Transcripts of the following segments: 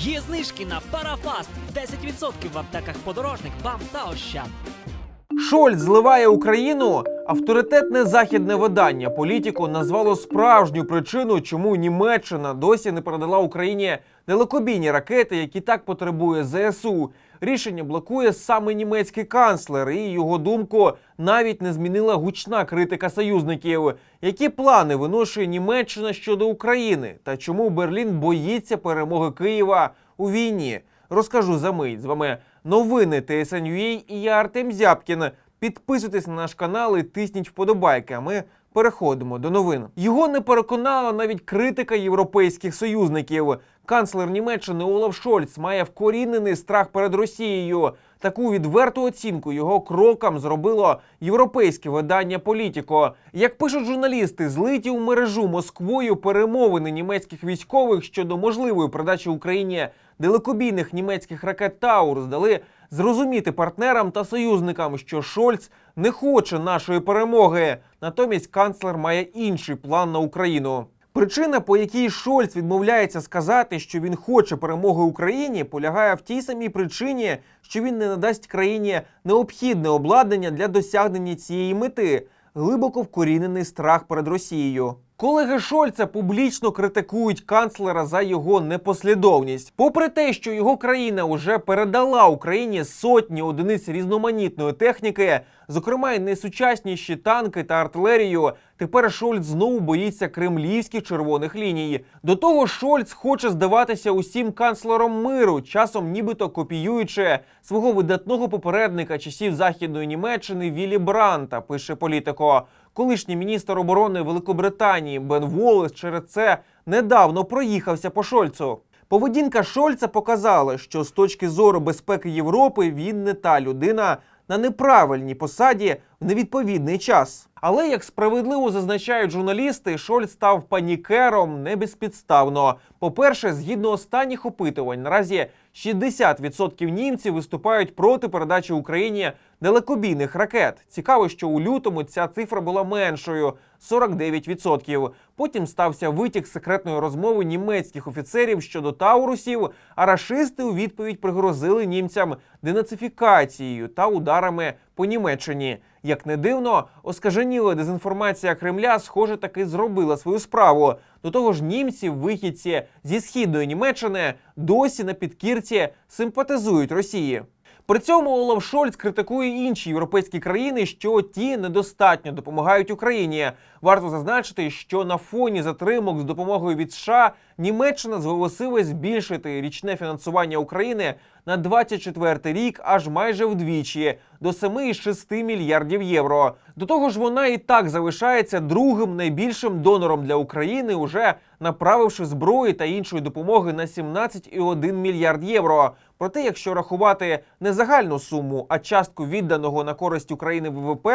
Є знижки на Парафаст 10% в аптеках подорожник, БАМ та Ощад. Шольц зливає Україну. Авторитетне західне видання політику назвало справжню причину, чому Німеччина досі не передала Україні далекобійні ракети, які так потребує ЗСУ. Рішення блокує саме німецький канцлер, і його думку навіть не змінила гучна критика союзників. Які плани виношує Німеччина щодо України та чому Берлін боїться перемоги Києва у війні? Розкажу за мить. З вами новини ТСНЮА і я Артем Зябкін. Підписуйтесь на наш канал і тисніть вподобайки. А ми переходимо до новин. Його не переконала навіть критика європейських союзників. Канцлер Німеччини Олаф Шольц має вкорінений страх перед Росією. Таку відверту оцінку його крокам зробило європейське видання Політіко. Як пишуть журналісти, злиті у мережу Москвою перемовини німецьких військових щодо можливої передачі Україні далекобійних німецьких ракет Таурус дали зрозуміти партнерам та союзникам, що Шольц не хоче нашої перемоги. Натомість канцлер має інший план на Україну. Причина, по якій Шольц відмовляється сказати, що він хоче перемоги Україні, полягає в тій самій причині, що він не надасть країні необхідне обладнання для досягнення цієї мети глибоко вкорінений страх перед Росією. Колеги Шольца публічно критикують канцлера за його непослідовність. Попри те, що його країна вже передала Україні сотні одиниць різноманітної техніки, зокрема й найсучасніші танки та артилерію. Тепер Шольц знову боїться кремлівських червоних ліній. До того Шольц хоче здаватися усім канцлером миру, часом нібито копіюючи свого видатного попередника часів західної Німеччини Віллі Бранта, пише політико. Колишній міністр оборони Великобританії Бен Волес через це недавно проїхався по Шольцу. Поведінка Шольца показала, що з точки зору безпеки Європи він не та людина на неправильній посаді невідповідний час. Але як справедливо зазначають журналісти, Шольц став панікером не безпідставно. По-перше, згідно останніх опитувань, наразі 60% німців виступають проти передачі Україні далекобійних ракет. Цікаво, що у лютому ця цифра була меншою 49%. Потім стався витік секретної розмови німецьких офіцерів щодо таурусів, а рашисти у відповідь пригрозили німцям денацифікацією та ударами по Німеччині. Як не дивно, оскаженіла дезінформація Кремля, схоже, таки зробила свою справу. До того ж, німці, вихідці зі східної Німеччини, досі на підкірці симпатизують Росії. При цьому Олаф Шольц критикує інші європейські країни, що ті недостатньо допомагають Україні. Варто зазначити, що на фоні затримок з допомогою від США Німеччина зголосила збільшити річне фінансування України на 24 рік аж майже вдвічі до 7,6 мільярдів євро. До того ж, вона і так залишається другим найбільшим донором для України, уже направивши зброї та іншої допомоги на 17,1 мільярд євро. Проте, якщо рахувати не загальну суму, а частку відданого на користь України ВВП,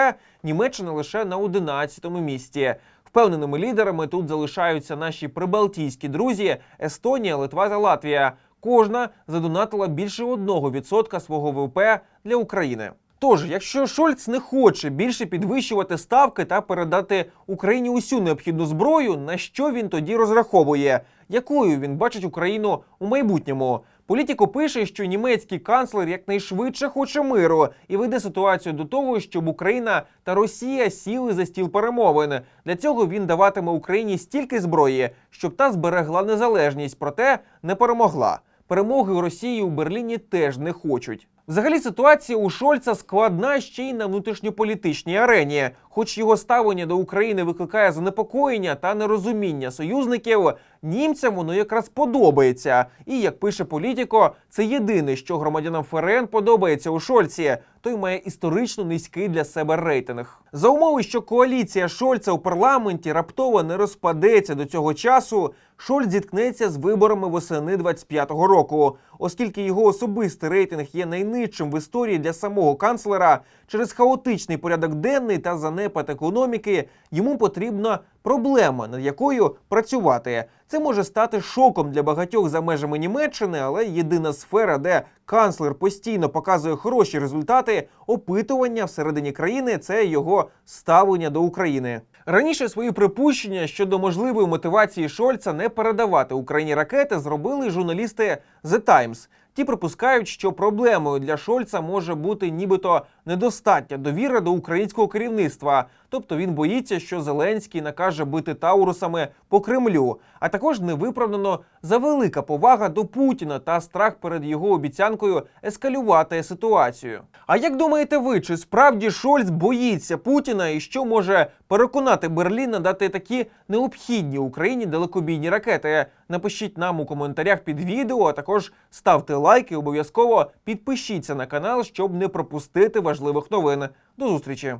Німеччина лише на 11-му місці. Впевненими лідерами тут залишаються наші прибалтійські друзі Естонія, Литва та Латвія. Кожна задонатила більше 1% свого ВВП для України. Тож, якщо Шольц не хоче більше підвищувати ставки та передати Україні усю необхідну зброю, на що він тоді розраховує? Якою він бачить Україну у майбутньому? Політіко пише, що німецький канцлер якнайшвидше хоче миру і веде ситуацію до того, щоб Україна та Росія сіли за стіл перемовин. Для цього він даватиме Україні стільки зброї, щоб та зберегла незалежність, проте не перемогла. Перемоги Росії у Берліні теж не хочуть. Взагалі ситуація у Шольца складна ще й на внутрішньополітичній арені. Хоч його ставлення до України викликає занепокоєння та нерозуміння союзників, німцям воно якраз подобається. І як пише політико, це єдине, що громадянам ФРН подобається у Шольці. Той має історично низький для себе рейтинг. За умови, що коаліція Шольца у парламенті раптово не розпадеться до цього часу. Шольц зіткнеться з виборами восени 25-го року, оскільки його особистий рейтинг є найнижчим в історії для самого канцлера. Через хаотичний порядок денний та занепад економіки йому потрібна проблема, над якою працювати. Це може стати шоком для багатьох за межами Німеччини, але єдина сфера, де канцлер постійно показує хороші результати опитування всередині країни, це його ставлення до України. Раніше свої припущення щодо можливої мотивації Шольца не передавати Україні ракети зробили журналісти The Times. Ті припускають, що проблемою для Шольца може бути нібито недостатня довіра до українського керівництва. Тобто він боїться, що Зеленський накаже бити таурусами по Кремлю, а також невиправдано завелика повага до Путіна та страх перед його обіцянкою ескалювати ситуацію. А як думаєте ви, чи справді Шольц боїться Путіна і що може переконати Берлін надати такі необхідні Україні далекобійні ракети? Напишіть нам у коментарях під відео, а також ставте лайк і обов'язково підпишіться на канал, щоб не пропустити важливих новин. До зустрічі!